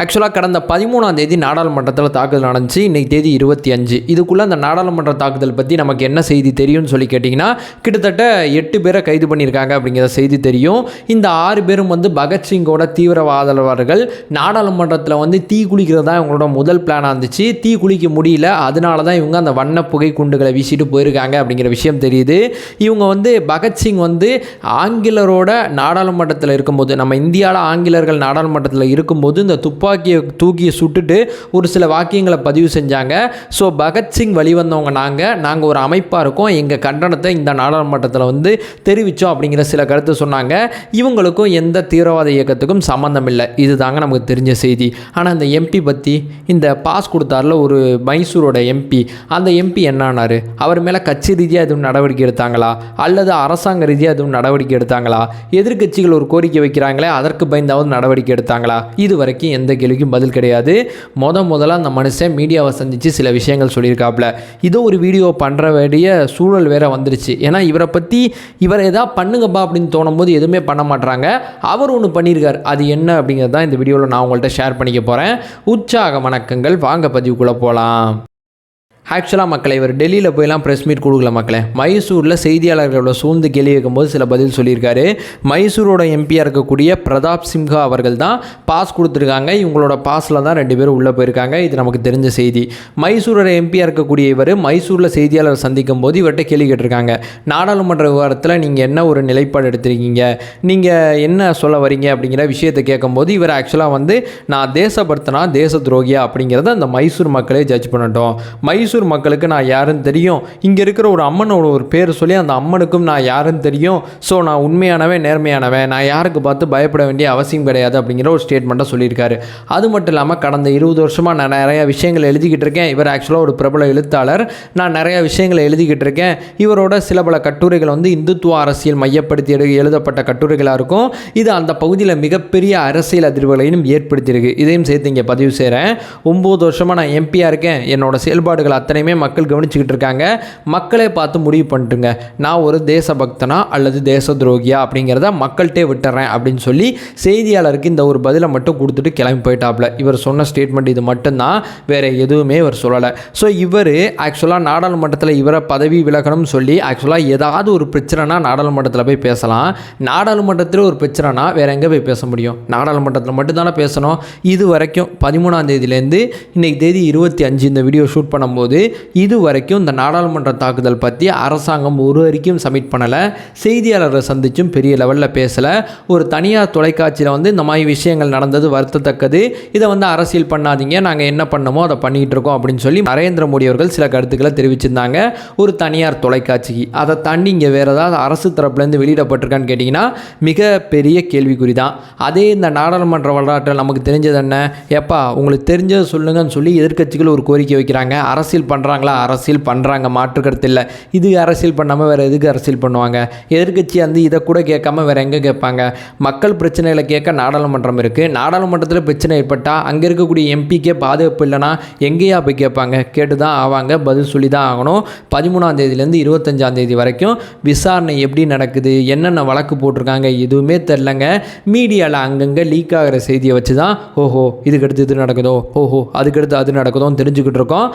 ஆக்சுவலாக கடந்த பதிமூணாம் தேதி நாடாளுமன்றத்தில் தாக்குதல் நடந்துச்சு. இன்னைக்கு தேதி இருபத்தி அஞ்சு. இதுக்குள்ளே அந்த நாடாளுமன்ற தாக்குதல் பற்றி நமக்கு என்ன செய்தி தெரியும்னு சொல்லி கேட்டிங்கன்னா கிட்டத்தட்ட எட்டு பேரை கைது பண்ணியிருக்காங்க அப்படிங்கிற செய்தி தெரியும். இந்த ஆறு பேரும் வந்து பகத்சிங்கோட தீவிரவாதவர்கள் நாடாளுமன்றத்தில் வந்து தீ குளிக்கிறது தான் இவங்களோட முதல் பிளானாக இருந்துச்சு. தீ குளிக்க முடியல. அதனால தான் இவங்க அந்த வண்ண புகை குண்டுகளை வீசிட்டு போயிருக்காங்க அப்படிங்கிற விஷயம் தெரியுது. இவங்க வந்து பகத்சிங் வந்து ஆங்கிலரோட நாடாளுமன்றத்தில் இருக்கும்போது நம்ம இந்தியாவில் ஆங்கிலர்கள் நாடாளுமன்றத்தில் இருக்கும்போது இந்த துப்பாக்கியை தூக்கி சுட்டுட்டு ஒரு சில வாக்கியங்களை பதிவு செஞ்சாங்க. ஸோ பகத்சிங் வழிவந்தவங்க நாங்கள் நாங்கள் ஒரு அமைப்பாக இருக்கோம். எங்கள் கண்டனத்தை இந்த நாடாளுமன்றத்தில் வந்து தெரிவித்தோம் அப்படிங்கிற சில கருத்து சொன்னாங்க. இவங்களுக்கும் எந்த தீவிரவாத இயக்கத்துக்கும் சம்மந்தம் இல்லை. இது தாங்க நமக்கு தெரிஞ்ச செய்தி. ஆனால் அந்த எம்பி பற்றி இந்த பாஸ் கொடுத்தார்ல ஒரு மைசூரோட எம்பி அந்த எம்பி என்னானார்? அவர் மேலே கட்சி ரீதியாக எதுவும் நடவடிக்கை எடுத்தாங்களா? அல்லது அரசாங்க ரீதியாக எதுவும் நடவடிக்கை எடுத்தாங்களா? எதிர்க்கட்சிகள் ஒரு கோரிக்கை வைக்கிறாங்களே அதற்கு பயந்தாவது நடவடிக்கை எடுத்தாங்களா? இது வரைக்கும் எந்த கேள்விக்கும் பதில் கிடையாது. முத முதல்ல அந்த மனுஷன் மீடியாவை சந்தித்து சில விஷயங்கள் சொல்லியிருக்காப்புல இதோ ஒரு வீடியோ பண்ணுற வேண்டிய சூழல் வேற வந்துருச்சு. ஏன்னா இவரை பற்றி இவரை எதாவது பண்ணுங்கப்பா அப்படின்னு தோணும்போது எதுவுமே பண்ண மாட்டாங்க அவர் ஒன்று பண்ணியிருக்கார். அது என்ன அப்படிங்கிறது தான் இந்த வீடியோவில் நான் உங்கள்கிட்ட ஷேர் பண்ணிக்க போகிறேன் உற்சாக வணக்கங்கள். வாங்க பதிவுக்குள்ளே போகலாம் ஆக்சுவலாக மக்களை இவர் டெல்லியில் போயெல்லாம் ப்ரெஸ் மீட் கொடுக்கல மக்களை. மைசூரில் செய்தியாளர்களோட சூழ்ந்து கேள்வி கேட்கும்போது சில பதில் சொல்லியிருக்காரு. மைசூரோட எம்பியாக இருக்கக்கூடிய பிரதாப் சிம்ஹா அவர்கள் தான் பாஸ் கொடுத்துருக்காங்க. இவங்களோட பாஸில் தான் ரெண்டு பேரும் உள்ளே போயிருக்காங்க. இது நமக்கு தெரிஞ்ச செய்தி. மைசூரோட எம்பியாக இருக்கக்கூடிய இவர் மைசூரில் செய்தியாளர் சந்திக்கும் போது இவர்கிட்ட கேள்வி கேட்டிருக்காங்க. நாடாளுமன்ற விவகாரத்தில் நீங்கள் என்ன ஒரு நிலைப்பாடு எடுத்திருக்கீங்க? நீங்கள் என்ன சொல்ல வரீங்க அப்படிங்கிற விஷயத்தை கேட்கும்போது இவர் ஆக்சுவலாக வந்து நான் தேசபக்தனா தேச துரோகியா? அப்படிங்கிறத அந்த மைசூர் மக்களே ஜட்ஜ் பண்ணட்டும். மைசூர் மக்களுக்கு நான் யாருன்னு தெரியும். இங்கே இருக்கிற ஒரு அம்மனோட ஒரு பேர் சொல்லி அந்த அம்மனுக்கும் நான் யாருன்னு தெரியும். ஸோ நான் உண்மையானவன் நேர்மையானவன் நான் யாருக்கு பார்த்து பயப்பட வேண்டிய அவசியம் கிடையாது அப்படிங்கிற ஒரு ஸ்டேட்மெண்ட்டை சொல்லியிருக்காரு. அது மட்டும் இல்லாமல் கடந்த இருபது வருஷமாக நான் நிறையா விஷயங்கள் எழுதிக்கிட்டு இருக்கேன். இவர் ஆக்சுவலாக ஒரு பிரபல எழுத்தாளர். நான் நிறையா விஷயங்களை எழுதிக்கிட்டு இருக்கேன். இவரோட சில பல கட்டுரைகள் வந்து இந்துத்துவ அரசியல் மையப்படுத்தி எழுதப்பட்ட கட்டுரைகளாக இருக்கும். இது அந்த பகுதியில் மிகப்பெரிய அரசியல் அதிர்வுகளையும் ஏற்படுத்தியிருக்கு. இதையும் சேர்த்து இங்கே பதிவு செய்கிறேன் ஒம்பது வருஷமாக நான் எம்பியாக இருக்கேன். என்னோட செயல்பாடுகள் அத்தனையுமே மக்கள் கவனிச்சுக்கிட்டு இருக்காங்க. மக்களே பார்த்து முடிவு பண்ணிட்டுங்க. நான் ஒரு தேசபக்தனா அல்லது தேச துரோகியா அப்படிங்கிறத மக்கள்கிட்டே விட்டுறேன் அப்படின்னு சொல்லி செய்தியாளருக்கு இந்த ஒரு பதிலை மட்டும் கொடுத்துட்டு கிளம்பி போயிட்டாப்ல. இவர் சொன்ன ஸ்டேட்மெண்ட் இது மட்டும்தான். வேறு எதுவுமே இவர் சொல்லலை. ஸோ இவர் ஆக்சுவலாக நாடாளுமன்றத்தில் இவரை பதவி விலகணும்னு சொல்லி ஆக்சுவலாக ஏதாவது ஒரு பிரச்சனைனா நாடாளுமன்றத்தில் போய் பேசலாம். நாடாளுமன்றத்தில் ஒரு பிரச்சனைனா வேறு எங்கே போய் பேச முடியும்? நாடாளுமன்றத்தில் மட்டும்தானே பேசணும். இது வரைக்கும் பதிமூணாம் தேதியிலேருந்து இன்றைக்கி தேதி இருபத்தி அஞ்சு. இந்த வீடியோ ஷூட் பண்ணும்போது இது வரைக்கும் இந்த நாடாளுமன்ற தாக்குதல் பற்றி அரசாங்கம் ஒரு அறிக்கையும் சப்மிட் பண்ணலை. செய்தியாளரை சந்திச்சும் பெரிய லெவலில் பேசலை. ஒரு தனியார் தொலைக்காட்சியில் வந்து இந்த மாதிரி விஷயங்கள் நடந்தது வருத்தத்தக்கது. இதை வந்து அரசியல் பண்ணாதீங்க. நாங்கள் என்ன பண்ணமோ அதை பண்ணிகிட்டு இருக்கோம் அப்படின்னு சொல்லி நரேந்திர மோடி அவர்கள் சில கருத்துக்களை தெரிவிச்சிருந்தாங்க. ஒரு தனியார் தொலைக்காட்சிக்கு அதை தாண்டி இங்கே வேறு ஏதாவது அரசு தரப்புலேருந்து வெளியிடப்பட்டிருக்கான்னு கேட்டிங்கன்னா மிகப்பெரிய கேள்விக்குறி தான் அதே இந்த நாடாளுமன்ற வரலாற்றில் நமக்கு தெரிஞ்சது என்ன? எப்பா உங்களுக்கு தெரிஞ்சதை சொல்லுங்கன்னு சொல்லி எதிர்க்கட்சிகள் ஒரு கோரிக்கை வைக்கிறாங்க. அரசியல் பண்ணுறாங்களா அரசியல் பண்ணுறாங்க மாற்று கருத்து இல்லை. இது அரசியல் பண்ணாமல் வேறு எதுக்கு அரசியல் பண்ணுவாங்க? எதிர்க்கட்சி வந்து இதை கூட கேட்காம வேறு எங்கே கேட்பாங்க? மக்கள் பிரச்சனைகளை கேட்க நாடாளுமன்றம் இருக்குது நாடாளுமன்றத்தில் பிரச்சனை ஏற்பட்டால் அங்கே இருக்கக்கூடிய எம்பிக்கே பாதுகாப்பு இல்லைன்னா எங்கேயா போய் கேட்பாங்க? கேட்டு தான் ஆவாங்க பதில் சொல்லி தான் ஆகணும். பதிமூணாம் தேதியிலேருந்து இருபத்தஞ்சாம் தேதி வரைக்கும் விசாரணை எப்படி நடக்குது? என்னென்ன வழக்கு போட்டிருக்காங்க? எதுவுமே தெரிலங்க. மீடியாவில் அங்கங்கே லீக் ஆகிற செய்தியை வச்சு தான் ஓஹோ இதுக்கடுத்து இது நடக்குதோ? ஓஹோ அதுக்கடுத்து அது நடக்குதோன்னு தெரிஞ்சுக்கிட்டு இருக்கோம்.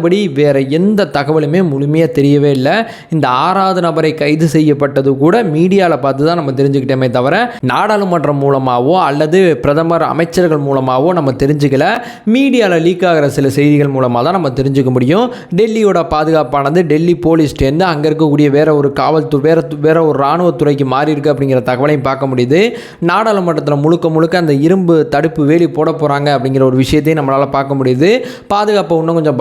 மற்றபடி வேறு எந்த தகவலுமே முழுமையாக தெரியவே இல்லை. இந்த ஆறாவது நபரை கைது செய்யப்பட்டது கூட மீடியாவில் பார்த்து தான் நம்ம தெரிஞ்சுக்கிட்டோமே தவிர நாடாளுமன்றம் மூலமாகவோ அல்லது பிரதமர் அமைச்சர்கள் மூலமாகவோ நம்ம தெரிஞ்சுக்கல. மீடியாவில் லீக் ஆகிற சில செய்திகள் மூலமாக தான் நம்ம தெரிஞ்சுக்க முடியும். டெல்லியோட பாதுகாப்பானது டெல்லி போலீஸ்டேருந்து அங்கே இருக்கக்கூடிய வேற ஒரு காவல்துறை வேற வேற ஒரு இராணுவத்துறைக்கு மாறி இருக்கு அப்படிங்கிற தகவலையும் பார்க்க முடியுது. நாடாளுமன்றத்தில் முழுக்க முழுக்க அந்த இரும்பு தடுப்பு வேலி போட போகிறாங்க அப்படிங்கிற ஒரு விஷயத்தையும் நம்மளால் பார்க்க முடியுது. பாதுகாப்பை இன்னும் கொஞ்சம்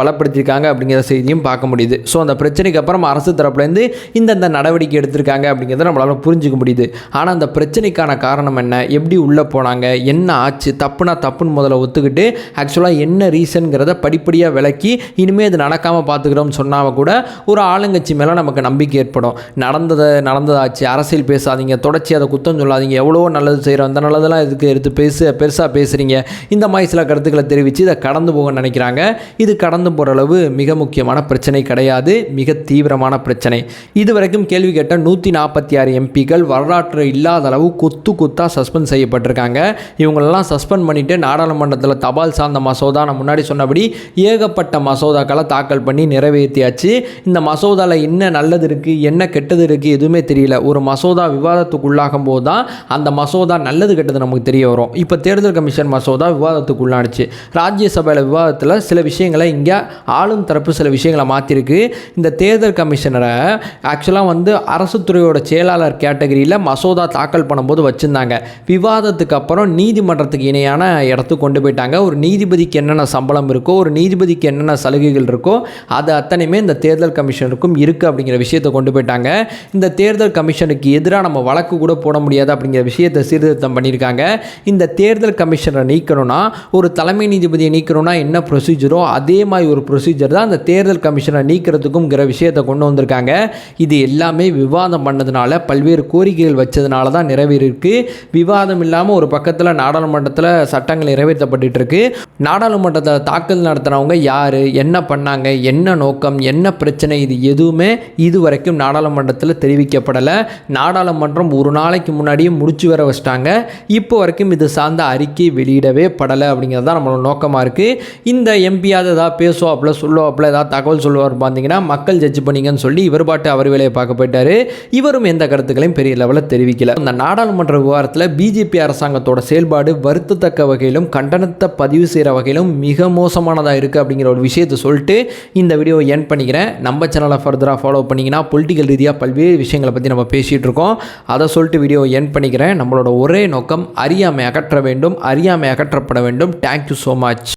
பலப்படுத்தியிருக்காங்க அப்படிங்கிற செய்தியும் பார்க்க முடியுது. ஸோ அந்த பிரச்சனைக்கு அப்புறம் அரசு தரப்புலேருந்து இந்தந்த நடவடிக்கை எடுத்திருக்காங்க அப்படிங்கிறத நம்மளால் புரிஞ்சுக்க முடியுது. ஆனால் அந்த பிரச்சனைக்கான காரணம் என்ன? எப்படி உள்ளே போனாங்க? என்ன ஆச்சு? தப்புனா தப்புன்னு முதல்ல ஒத்துக்கிட்டு ஆக்சுவலாக என்ன ரீசனுங்கிறத படிப்படியாக விளக்கி இனிமேல் இது நடக்காமல் பார்த்துக்கிறோம்னு சொன்னால் கூட ஒரு ஆளுங்கட்சி மேலே நமக்கு நம்பிக்கை ஏற்படும். நடந்ததை நடந்ததாச்சு. அரசியல் பேசாதீங்க. தொடர்ச்சி அதை குத்தம் சொல்லாதீங்க. எவ்வளோ நல்லது செய்கிறோம் அந்த நல்லதெல்லாம் இதுக்கு எடுத்து பேசு பெருசாக பேசுகிறீங்க இந்த மாதிரி சில கருத்துக்களை தெரிவித்து இதை கடந்து போக நினைக்கிறாங்க. இது கடந்து போகிற அளவு மிக முக்கியமான பிரச்சனை கிடையாது மிக தீவிரமான பிரச்சனை. இதுவரைக்கும் கேள்வி கேட்ட நூற்றி நாற்பத்தி ஆறு எம்பிக்கள் வரலாற்று இல்லாத அளவு கொத்து கொத்தாக சஸ்பெண்ட் செய்யப்பட்டிருக்காங்க. இவங்களெல்லாம் சஸ்பெண்ட் பண்ணிவிட்டு நாடாளுமன்றத்தில் தபால் சார்ந்த மசோதா நான் முன்னாடி சொன்னபடி ஏகப்பட்ட மசோதாக்களை தாக்கல் பண்ணி நிறைவேற்றியாச்சு. இந்த மசோதாவில் என்ன நல்லது இருக்குது என்ன கெட்டது இருக்குது எதுவுமே தெரியல. ஒரு மசோதா விவாதத்துக்குள்ளாகும் போது தான் அந்த மசோதா நல்லது கெட்டது நமக்கு தெரிய வரும். இப்போ தேர்தல் கமிஷன் மசோதா விவாதத்துக்குள்ளானுச்சு. ராஜ்யசபையில் விவாதத்தில் சில விஷயங்களை இங்கே ஆளும் தரப்பு சில விஷயங்களை மாற்றிருக்கு இந்த தேர்தல் கமிஷனரை ஆக்சுவலாக வந்து அரசு துறையோட செயலாளர் கேட்டகரியில் மசோதா தாக்கல் பண்ணும்போது வச்சுருந்தாங்க. விவாதத்துக்கு அப்புறம் நீதிமன்றத்துக்கு இணையான இடத்துக்கு கொண்டு போயிட்டாங்க. ஒரு நீதிபதிக்கு என்னென்ன சம்பளம் இருக்கோ ஒரு நீதிபதிக்கு என்னென்ன சலுகைகள் இருக்கோ அது அத்தனையுமே இந்த தேர்தல் கமிஷனுக்கும் இருக்குது அப்படிங்கிற விஷயத்தை கொண்டு போயிட்டாங்க. இந்த தேர்தல் கமிஷனுக்கு எதிராக நம்ம வழக்கு கூட போட முடியாது அப்படிங்கிற விஷயத்தை சீர்திருத்தம் பண்ணியிருக்காங்க. இந்த தேர்தல் கமிஷனரை நீக்கணும்னா ஒரு தலைமை நீதிபதியை நீக்கணும்னா என்ன ப்ரொசீஜரோ அதே மாதிரி ஒரு ப்ரொசீஜர் தான் அந்த தேர்தல் கமிஷனை நீக்கிறதுக்கும்ங்கிற விஷயத்தை கொண்டு வந்திருக்காங்க. இது எல்லாமே விவாதம் பண்ணதுனால பல்வேறு கோரிக்கைகள் வச்சதுனால தான் நிறைவேறியிருக்கு. விவாதம் இல்லாமல் ஒரு பக்கத்தில் நாடாளுமன்றத்தில் சட்டங்கள் நிறைவேற்றப்பட்டு இருக்கு நாடாளுமன்றத்தில் தாக்கல் நடத்துனவங்க யார் என்ன பண்ணாங்க என்ன நோக்கம் என்ன பிரச்சனை இது எதுவுமே இது வரைக்கும் நாடாளுமன்றத்தில் தெரிவிக்கப்படலை. நாடாளுமன்றம் ஒரு நாளைக்கு முன்னாடியே முடிச்சு வர வச்சிட்டாங்க. இப்போ வரைக்கும் இது சார்ந்த அறிக்கை வெளியிடவே படலை அப்படிங்கிறது தான் நம்மளோட நோக்கமாக இருக்குது இந்த எம்பியாவது ஏதாவது பேசுவாப்புல சொல்லுவாப்புல ஏதாவது தகவல் சொல்லுவார் பார்த்தீங்கன்னா மக்கள் ஜட்ஜ் பண்ணிங்கன்னு சொல்லி இவர் பாட்டு அவர் வேலையை பார்க்க போயிட்டாரு. இவரும் எந்த கருத்துக்களையும் பெரிய லெவலில் தெரிவிக்கல. இந்த நாடாளுமன்ற விவகாரத்தில் பிஜேபி அரசாங்கத்தோட செயல்பாடு வருத்தத்தக்க வகையிலும் கண்டனத்தை பதிவு செய்கிற வகையிலும் மிக மோசமானதாக இருக்குது அப்படிங்கிற ஒரு விஷயத்தை சொல்லிட்டு இந்த வீடியோவை என் பண்ணிக்கிறேன். நம்ம சேனலை ஃபர்தராக ஃபாலோ பண்ணிங்கன்னா பொலிட்டிக்கல் ரீதியாக பல்வேறு விஷயங்களை பற்றி நம்ம பேசிகிட்டு இருக்கோம். அதை சொல்லிட்டு வீடியோ என் பண்ணிக்கிறேன். நம்மளோட ஒரே நோக்கம் அறியாமை அகற்ற வேண்டும் அறியாமை அகற்றப்பட வேண்டும். Thank you so much